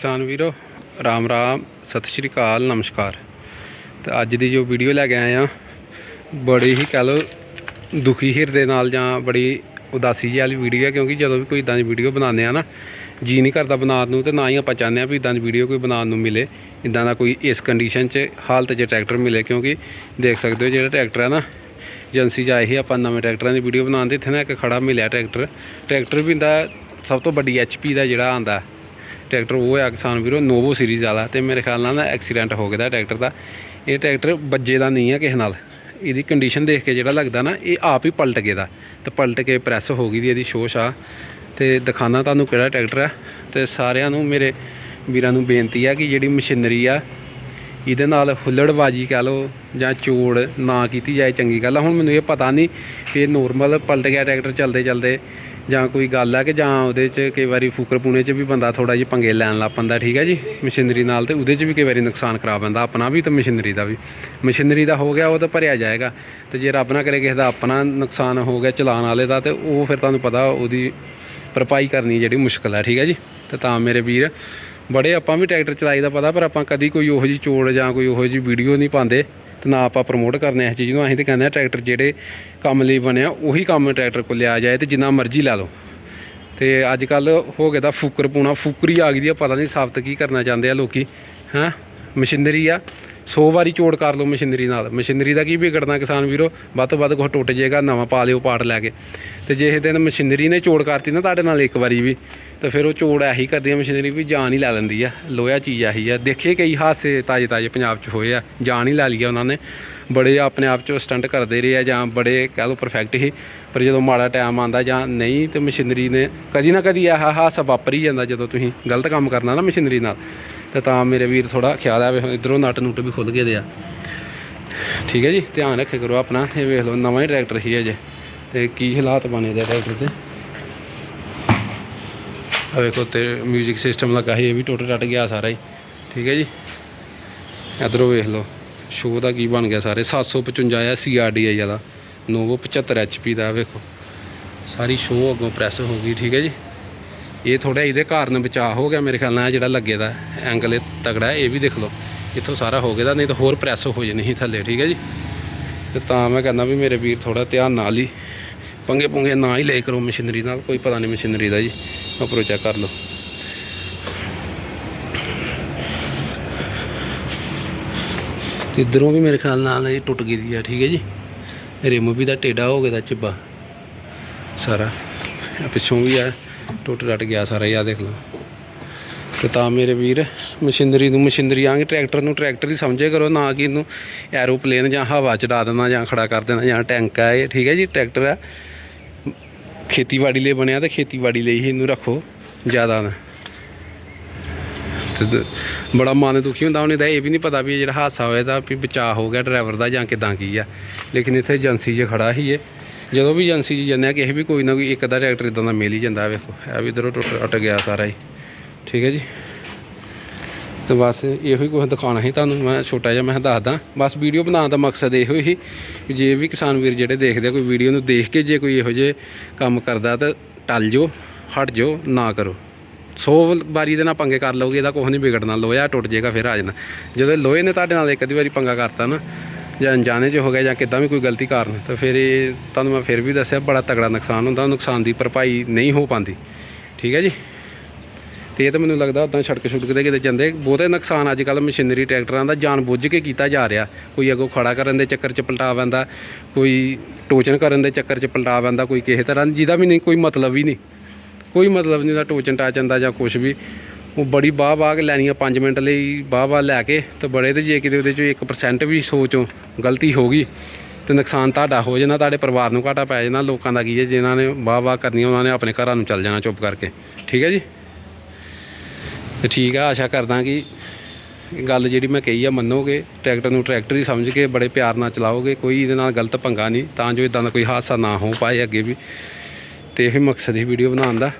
ਕਿਸਾਨ ਵੀਰੋ, ਰਾਮ ਰਾਮ, ਸਤਿ ਸ਼੍ਰੀ ਅਕਾਲ, ਨਮਸਕਾਰ। ਤੇ ਅੱਜ ਦੀ ਜੋ ਵੀਡੀਓ ਲੈ ਕੇ ਆਏ ਆ ਬੜੀ ਹੀ ਕਹ ਲੋ ਦੁਖੀ ਹਿਰਦੇ ਨਾਲ ਜਾਂ ਬੜੀ ਉਦਾਸੀ ਜਿਹੀ ਵਾਲੀ ਵੀਡੀਓ ਹੈ, ਕਿਉਂਕਿ ਜਦੋਂ ਵੀ ਕੋਈ ਇਦਾਂ ਦੀ ਵੀਡੀਓ ਬਣਾਉਂਦੇ ਆ ਨਾ, ਜੀ ਨਹੀਂ ਕਰਦਾ ਬਣਾਉਣ ਨੂੰ ਤੇ ਨਾ ਹੀ ਆਪਾਂ ਚਾਹੁੰਦੇ ਆ ਵੀ ਇਦਾਂ ਦੀ ਵੀਡੀਓ ਕੋਈ ਬਣਾਉਣ ਨੂੰ ਮਿਲੇ ਇਦਾਂ ਦਾ ਕੋਈ ਇਸ ਕੰਡੀਸ਼ਨ 'ਚ ਹਾਲਤ 'ਚ ਟਰੈਕਟਰ ਮਿਲੇ, ਕਿਉਂਕਿ ਦੇਖ ਸਕਦੇ ਹੋ ਜਿਹੜਾ ਟਰੈਕਟਰ ਹੈ ਨਾ, ਏਜੰਸੀ 'ਚ ਆਏ ਸੀ ਆਪਾਂ ਨਵੇਂ ਟਰੈਕਟਰਾਂ ਦੀ ਵੀਡੀਓ ਬਣਾਉਣ ਦੇ ਇੱਥੇ ਨਾ ਇੱਕ ਖੜਾ ਮਿਲਿਆ ਟਰੈਕਟਰ ਟਰੈਕਟਰ ਵੀ ਦਾ ਸਭ ਤੋਂ ਵੱਡੀ ਐਚਪੀ ਦਾ ਜਿਹੜਾ ਆਂਦਾ ਟਰੈਕਟਰ ਉਹ ਆ ਕਿਸਾਨ ਵੀਰੋ ਨੋਵੋ ਸੀਰੀਜ਼ ਵਾਲਾ ਤੇ ਮੇਰੇ ਖਿਆਲ ਨਾਲ ਨਾ ਐਕਸੀਡੈਂਟ ਹੋ ਗਿਆ ਦਾ ਟਰੈਕਟਰ ਦਾ। ਇਹ ਟਰੈਕਟਰ ਬੱਜੇ ਦਾ ਨਹੀਂ ਹੈ ਕਿਸੇ ਨਾਲ। ਇਹਦੀ ਕੰਡੀਸ਼ਨ ਦੇਖ ਕੇ ਜਿਹੜਾ ਲੱਗਦਾ ਨਾ, ਇਹ ਆਪ ਹੀ ਪਲਟ ਗਿਆ ਦਾ। ਤੇ ਪਲਟ ਕੇ ਪ੍ਰੈਸ ਹੋ ਗਈ ਦੀ ਇਹਦੀ ਸ਼ੋਸ਼ ਆ। ਤੇ ਦਿਖਾਣਾ ਤੁਹਾਨੂੰ ਕਿਹੜਾ ਟਰੈਕਟਰ ਆ। ਤੇ ਸਾਰਿਆਂ ਨੂੰ, ਮੇਰੇ ਵੀਰਾਂ ਨੂੰ ਬੇਨਤੀ ਆ ਕਿ ਜਿਹੜੀ ਮਸ਼ੀਨਰੀ ਆ, ਇਹਦੇ ਨਾਲ ਹੁੱਲੜਬਾਜੀ ਕਹਿ ਲਓ ਜਾਂ ਚੋੜ ਨਾ ਕੀਤੀ ਜਾਏ ਚੰਗੀ ਗੱਲ ਆ। ਹੁਣ ਮੈਨੂੰ ਇਹ ਪਤਾ ਨਹੀਂ ਕਿ ਇਹ ਨੋਰਮਲ ਪਲਟ ਗਿਆ ਟਰੈਕਟਰ ਚਲਦੇ ਚਲਦੇ ਜਾਂ ਕੋਈ ਗੱਲ ਆ ਕਿ ਜਾਂ ਉਹਦੇ 'ਚ ਕਈ ਵਾਰੀ ਫੂਕਰ ਪੂਣੇ 'ਚ ਵੀ ਬੰਦਾ ਥੋੜਾ ਜਿਹਾ ਪੰਗੇ ਲੈਣ ਲੱਗ ਪੈਂਦਾ, ਠੀਕ ਹੈ ਜੀ? ਮਸ਼ੀਨਰੀ ਨਾਲ ਤੇ ਉਹਦੇ 'ਚ ਵੀ ਕਈ ਵਾਰੀ ਨੁਕਸਾਨ ਕਰਾ ਪੈਂਦਾ ਆਪਣਾ ਵੀ ਤੇ ਮਸ਼ੀਨਰੀ ਦਾ ਵੀ। ਮਸ਼ੀਨਰੀ ਦਾ ਹੋ ਗਿਆ, ਉਹ ਤਾਂ ਭਰਿਆ ਜਾਏਗਾ। ਤੇ ਜੇ ਰੱਬ ਨਾ ਕਰੇ ਕਿਸੇ ਦਾ ਆਪਣਾ ਨੁਕਸਾਨ ਹੋ ਗਿਆ ਚਲਾਉਣ ਵਾਲੇ ਦਾ, ਤੇ ਉਹ ਫਿਰ ਤੁਹਾਨੂੰ ਪਤਾ ਉਹਦੀ ਭਰਪਾਈ ਕਰਨੀ ਜਿਹੜੀ ਮੁਸ਼ਕਲ ਹੈ ਠੀਕ ਹੈ ਜੀ? ਤੇ ਤਾਂ ਮੇਰੇ ਵੀਰ, ਬੜੇ ਆਪਾਂ ਵੀ ਟਰੈਕਟਰ ਚਲਾਈ ਦਾ ਪਤਾ, ਪਰ ਆਪਾਂ ਕਦੀ ਕੋਈ ਉਹੋ ਜਿਹੀ ਚੋੜ ਜਾਂ ਕੋਈ ਉਹੋ ਜਿਹੀ ਵੀਡੀਓ ਨਹੀਂ ਪਾਉਂਦੇ। ਤੇ ਨਾ ਆਪਾਂ ਪ੍ਰਮੋਟ ਕਰਨੇ ਇਸ ਚੀਜ਼ ਨੂੰ। ਅਸੀਂ ਤੇ ਕਹਿੰਦੇ ਆ ਟਰੈਕਟਰ ਜਿਹੜੇ ਕੰਮ ਲਈ ਬਣਿਆ ਉਹੀ ਕੰਮ ਟਰੈਕਟਰ ਕੋਲ ਲਿਆ ਜਾਏ ਤੇ ਜਿੰਨਾ ਮਰਜ਼ੀ ਲਾ ਲਓ। ਤੇ ਅੱਜ ਕੱਲ ਹੋ ਗਿਆ ਦਾ ਫੁਕਰ ਪੂਣਾ, ਫੁਕਰੀ ਆ ਗਈ ਦੀ ਆ, ਪਤਾ ਨਹੀਂ ਸਾਬਤ ਕੀ ਕਰਨਾ ਚਾਹੁੰਦੇ ਆ ਲੋਕੀ, ਹਾਂ? ਮਸ਼ੀਨਰੀ ਆ 100 ਵਾਰੀ ਚੋੜ ਕਰ ਲਓ ਮਸ਼ੀਨਰੀ ਨਾਲ। ਮਸ਼ੀਨਰੀ ਦਾ ਕੀ ਵਿਗੜਨਾ ਕਿਸਾਨ ਵੀਰੋ? ਵੱਧ ਤੋਂ ਵੱਧ ਕੁਛ ਟੁੱਟ ਜਾਏਗਾ, ਨਵਾਂ ਪਾ ਲਿਓ ਪਾਰਟ ਲੈ ਕੇ। ਤੇ ਜੇ ਇਹ ਦਿਨ ਮਸ਼ੀਨਰੀ ਨੇ ਚੋੜ ਕਰਤੀ ਨਾ, ਤੁਹਾਡੇ ਨਾਲ ਇੱਕ ਵਾਰੀ ਵੀ ਤੇ ਫਿਰ ਉਹ ਚੋੜ ਇਹੀ ਕਰਦੀ ਆ ਮਸ਼ੀਨਰੀ ਵੀ ਜਾਨ ਹੀ ਲੈ ਲੈਂਦੀ ਆ। ਲੋਹਾ ਚੀਜ਼ ਆਹੀ ਆ। ਦੇਖੇ ਕਈ ਹਾਦਸੇ ਤਾਜੇ ਤਾਜੇ ਪੰਜਾਬ 'ਚ ਹੋਏ ਆ। ਜਾਨ ਹੀ ਲੈ ਲਈ ਆ ਉਹਨਾਂ ਨੇ। ਬੜੇ ਆਪਣੇ ਆਪ 'ਚ ਸਟੰਟ ਕਰਦੇ ਰਹੇ ਆ ਜਾਂ ਬੜੇ ਕਹਿ ਲਓ ਪਰਫੈਕਟ ਹੀ ਪਰ ਜਦੋਂ ਮਾੜਾ ਟਾਈਮ ਆਂਦਾ ਜਾਂ ਨਹੀਂ ਤੇ ਮਸ਼ੀਨਰੀ ਨੇ ਕਦੀ ਨਾ ਕਦੀ ਆਹ ਹਾਦਸਾ ਵਾਪਰ ਹੀ ਜਾਂਦਾ ਜਦੋਂ ਤੁਸੀਂ ਗਲਤ ਕੰਮ ਕਰਨਾ ਨਾ ਮਸ਼ੀਨਰੀ ਨਾਲ। ਤੇ ਤਾਂ ਮੇਰੇ ਵੀਰ ਥੋੜਾ ਖਿਆਲ ਆਵੇ, ਇਧਰੋਂ ਨਟ ਨੁੱਟ ਵੀ ਖੁੱਲ ਗਏ ਦੇ ਆ। ਠੀਕ ਹੈ ਜੀ, ਧਿਆਨ ਰੱਖਿਆ ਕਰੋ ਆਪਣਾ। ਇਹ ਵੇਖ ਲਓ, ਨਵਾਂ ਹੀ ਟਰੈਕਟਰ ਹੀ ਅਜੇ। ਤੇ ਕੀ ਹਾਲਾਤ ਬਣੇ ਦੇ ਟਰੈਕਟਰ 'ਤੇ? ਆ ਵੇਖੋ ਤੇ 뮤직 ਸਿਸਟਮ ਲੱਗਾ ਸੀ ਇਹ ਵੀ ਟੁੱਟ ਟੱਟ ਗਿਆ ਸਾਰਾ ਹੀ। ਠੀਕ ਹੈ ਜੀ? ਇਧਰੋਂ ਵੇਖ ਲਓ ਸ਼ੋਅ ਦਾ ਕੀ ਬਣ ਗਿਆ ਸਾਰੇ। 755 ਆ ਸੀਆਰਡੀਆਈ ਵਾਲਾ ਨੋਵੋ 75 ਐਚਪੀ ਦਾ, ਵੇਖੋ। ਸਾਰੀ ਸ਼ੋਅ ਅੱਗੋਂ ਪ੍ਰੈਸ ਹੋ ਗਈ, ਠੀਕ ਹੈ ਜੀ? ਇਹ ਥੋੜਾ ਇਹਦੇ ਕਾਰਨ ਬਚਾਅ ਹੋ ਗਿਆ ਮੇਰੇ ਖਿਆਲ ਨਾਲ, ਜਿਹੜਾ ਲੱਗੇ ਦਾ ਐਂਗਲ ਇਹ ਤਗੜਾ ਇਹ ਵੀ ਦੇਖ ਲਓ। ਇੱਥੋਂ ਸਾਰਾ ਹੋ ਗਿਆ ਦਾ, ਨਹੀਂ ਤਾਂ ਹੋਰ ਪ੍ਰੈਸ ਹੋ ਜਾਣੀ ਸੀ ਥੱਲੇ, ਠੀਕ ਹੈ ਜੀ? ਤੇ ਤਾਂ ਮੈਂ ਕਹਿੰਦਾ ਵੀ ਮੇਰੇ ਵੀਰ ਥੋੜਾ ਧਿਆਨ ਨਾਲ ਹੀ ਪੰਗੇ ਪੁੰਗੇ ਨਾ ਹੀ ਲੈ ਕਰੋ ਮਸ਼ੀਨਰੀ ਨਾਲ, ਕੋਈ ਪਤਾ ਨਹੀਂ ਮਸ਼ੀਨਰੀ ਦਾ ਜੀ। ਉੱਪਰੋਂ ਚੈੱਕ ਕਰ ਲਓ। ਤੇ ਇਧਰੋਂ ਵੀ ਮੇਰੇ ਖਿਆਲ ਨਾਲ ਇਹ ਟੁੱਟ ਗਈ ਦੀ ਆ, ਠੀਕ ਹੈ ਜੀ? ਰਿਮ ਵੀ ਦਾ ਟੇਡਾ ਹੋ ਗਿਆ ਦਾ ਚਿੱਬਾ। ਸਾਰਾ। ਪਿੱਛੋਂ ਵੀ ਆ, ਟੁੱਟ ਟੱਟ ਗਿਆ ਸਾਰਾ ਇਹ ਆ ਦੇਖ ਲਓ। ਤੇ ਤਾਂ ਮੇਰੇ ਵੀਰ, ਮਸ਼ੀਨਰੀ ਨੂੰ ਮਸ਼ੀਨਰੀ ਆਂਗੇ, ਟਰੈਕਟਰ ਨੂੰ ਟਰੈਕਟਰ ਹੀ ਸਮਝੇ ਕਰੋ, ਨਾ ਕਿ ਇਹਨੂੰ ਐਰੋਪਲੇਨ ਜਾਂ ਹਵਾ ਚ ਡਾ ਦੇਣਾ ਜਾਂ ਖੜਾ ਕਰ ਦੇਣਾ ਜਾਂ ਟੈਂਕ ਆ ਇਹ, ਠੀਕ ਹੈ ਜੀ, ਟਰੈਕਟਰ ਆ। ਖੇਤੀਬਾੜੀ ਲਈ ਬਣਿਆ ਤੇ ਖੇਤੀਬਾੜੀ ਲਈ ਹੀ ਇਹਨੂੰ ਰੱਖੋ ਜ਼ਿਆਦਾ ਨਾ। ਬੜਾ ਮਨ ਦੁਖੀ ਹੁੰਦਾ, ਉਹਨੇ ਦਾ ਇਹ ਵੀ ਨਹੀਂ ਪਤਾ ਵੀ ਜਿਹੜਾ ਹਾਦਸਾ ਹੋਇਆ ਦਾ ਵੀ ਬਚਾਅ ਹੋ ਗਿਆ ਡਰਾਈਵਰ ਦਾ ਜਾਂ ਕਿਦਾਂ ਕੀ ਆ। ਲੇਕਿਨ ਇੱਥੇ ਏਜੰਸੀ 'ਚ ਖੜਾ ਸੀ ਇਹ ਜਦੋਂ ਵੀ ਏਜੰਸੀ 'ਚ ਜਾਂਦੇ ਆ, ਕਿਸੇ ਵੀ ਕੋਈ ਨਾ ਕੋਈ ਇੱਕ ਅੱਧਾ ਟਰੈਕਟਰ ਇਦਾਂ ਦਾ ਮਿਲ ਹੀ ਜਾਂਦਾ, ਵੇਖੋ। ਇਹ ਵੀ ਇਧਰੋਂ ਟੁੱਟ ਟੁੱਟ ਗਿਆ ਸਾਰਾ ਹੀ। ਠੀਕ ਹੈ ਜੀ? ਤੇ ਬਸ ਇਹੋ ਹੀ ਕੁਝ ਦਿਖਾਉਣਾ ਸੀ ਤੁਹਾਨੂੰ, ਮੈਂ ਛੋਟਾ ਜਿਹਾ, ਮੈਂ ਦੱਸਦਾ। ਬਸ ਵੀਡੀਓ ਬਣਾਉਣ ਦਾ ਮਕਸਦ ਇਹੋ ਹੀ ਜੇ ਵੀ ਕਿਸਾਨ ਵੀਰ ਜਿਹੜੇ ਦੇਖਦੇ ਆ, ਕੋਈ ਵੀਡੀਓ ਨੂੰ ਦੇਖ ਕੇ ਜੇ ਕੋਈ ਇਹੋ ਜਿਹੇ ਕੰਮ ਕਰਦਾ ਤਾਂ ਟਲ ਜਾਓ, ਹਟ ਜਾਓ, ਨਾ ਕਰੋ। ਸੌ ਵਾਰੀ ਦੇ ਨਾਲ ਪੰਗੇ ਕਰ ਲਓਗੇ, ਇਹਦਾ ਕੁਝ ਨਹੀਂ ਵਿਗੜਨਾ, ਲੋਹਾ ਟੁੱਟ ਜਾਏਗਾ, ਫਿਰ ਆ ਜਾਣਾ। ਜਦੋਂ ਲੋਹੇ ਨੇ ਤੁਹਾਡੇ ਨਾਲ ਇੱਕ ਅੱਧੀ ਵਾਰੀ ਪੰਗਾ ਕਰਤਾ ਨਾ, ਜਾਂ ਅਣਜਾਣੇ 'ਚ ਹੋ ਗਿਆ ਜਾਂ ਕਿੱਦਾਂ ਵੀ ਕੋਈ ਗਲਤੀ ਕਾਰਨ, ਤਾਂ ਫਿਰ ਇਹ ਤੁਹਾਨੂੰ ਮੈਂ ਫਿਰ ਵੀ ਦੱਸਿਆ, ਬੜਾ ਤਗੜਾ ਨੁਕਸਾਨ ਹੁੰਦਾ ਨੁਕਸਾਨ ਦੀ ਭਰਪਾਈ ਨਹੀਂ ਹੋ ਪਾਉਂਦੀ। ਠੀਕ ਹੈ ਜੀ? ਤੇ ਇਹ ਤਾਂ ਮੈਨੂੰ ਲੱਗਦਾ ਉਦਾਂ ਸੜਕ ਛੁੜਕ ਤੇ ਕਿਤੇ ਜਾਂਦੇ, ਬਹੁਤੇ ਨੁਕਸਾਨ ਅੱਜ ਕੱਲ ਮਸ਼ੀਨਰੀ ਟਰੈਕਟਰਾਂ ਦਾ ਜਾਣ ਬੁੱਝ ਕੇ ਕੀਤਾ ਜਾ ਰਿਹਾ। ਕੋਈ ਅੱਗੋਂ ਖੜਾ ਕਰਨ ਦੇ ਚੱਕਰ 'ਚ ਪਲਟਾ ਪੈਂਦਾ, ਕੋਈ ਟੋਚਨ ਕਰਨ ਦੇ ਚੱਕਰ 'ਚ ਪਲਟਾ ਪੈਂਦਾ, ਕੋਈ ਕਿਸੇ ਤਰ੍ਹਾਂ, ਜਿਹਦਾ ਵੀ ਨਹੀਂ, ਕੋਈ ਮਤਲਬ ਵੀ ਨਹੀਂ। ਕੋਈ ਮਤਲਬ ਨਹੀਂ ਦਾ ਟੋਚਨ ਟਾਚਨ ਦਾ ਜਾਂ ਕੁਝ ਵੀ। ਉਹ ਬੜੀ ਬਾਹ ਬਾਹ ਕੇ ਲੈਣੀ ਲੈਣੀਆਂ 5 ਮਿੰਟ ਲਈ, ਬਾਹ ਬਾਹ ਲੈ ਕੇ ਤੇ ਬੜੇ ਤੇ ਜੇ ਕਿਤੇ ਉਹਦੇ ਚੋਂ 1% ਵੀ ਸੋਚੋਂ, ਗਲਤੀ ਹੋ ਗਈ ਤੇ ਨੁਕਸਾਨ ਤੁਹਾਡਾ ਹੋ ਜਾਣਾ, ਤੁਹਾਡੇ ਪਰਿਵਾਰ ਨੂੰ ਘਾਟਾ ਪੈ ਜਾਣਾ, ਲੋਕਾਂ ਦਾ ਕੀ ਹੈ, ਜਿਨ੍ਹਾਂ ਨੇ ਵਾਹ ਵਾਹ ਕਰਨੀ ਉਹਨਾਂ ਨੇ ਆਪਣੇ ਘਰਾਂ ਨੂੰ ਚੱਲ ਜਾਣਾ ਚੁੱਪ ਕਰਕੇ। ਠੀਕ ਹੈ ਜੀ? ਤੇ ਠੀਕ ਆ, ਆਸ਼ਾ ਕਰਦਾ ਕਿ ਗੱਲ ਜਿਹੜੀ ਮੈਂ ਕਹੀ ਆ ਮੰਨੋਗੇ, ਟਰੈਕਟਰ ਨੂੰ ਟਰੈਕਟਰ ਹੀ ਸਮਝ ਕੇ ਬੜੇ ਪਿਆਰ ਨਾਲ ਚਲਾਓਗੇ, ਕੋਈ ਇਹਦੇ ਨਾਲ ਗਲਤ ਪੰਗਾ ਨਹੀਂ, ਤਾਂ ਜੋ ਇਦਾਂ ਦਾ ਕੋਈ ਹਾਦਸਾ ਨਾ ਹੋ ਪਾਏ ਅੱਗੇ ਵੀ। ਤੇ ਇਹ ਮਕਸਦ ਹੀ ਵੀਡੀਓ ਬਣਾਉਣ ਦਾ।